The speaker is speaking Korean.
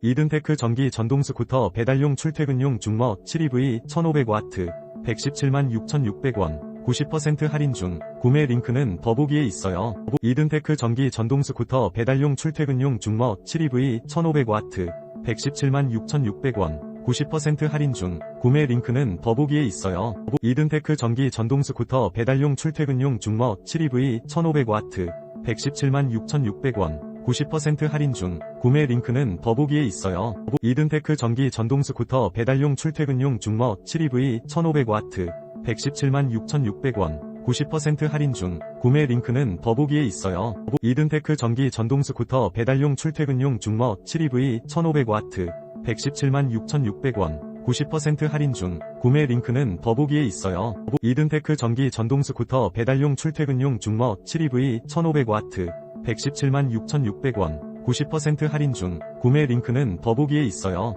이든테크 전기 전동 스쿠터 배달용 출퇴근용 중머 7EV 1500W 117만 6,600원 90% 할인 중 구매 링크는 더보기에 있어요. 이든테크 전기 전동 스쿠터 배달용 출퇴근용 중머 7EV 1500W 117만 6,600원 90% 할인 중 구매 링크는 더보기에 있어요. 이든테크 전기 전동 스쿠터 배달용 출퇴근용 중머 7EV 1500W 117만 6,600원 90% 할인 중 구매 링크는 더보기에 있어요. 이든테크 전기 전동 스쿠터 배달용 출퇴근용 중머 7EV 1500W 117만 6,600원 90% 할인 중 구매 링크는 더보기에 있어요. 이든테크 전기 전동 스쿠터 배달용 출퇴근용 중머 7EV 1500W 117만 6,600원 90% 할인 중 구매 링크는 더보기에 있어요. 이든테크 전기 전동 스쿠터 배달용 출퇴근용 중머 7EV 1500W 117만 6,600원 90% 할인 중 구매 링크는 더보기에 있어요.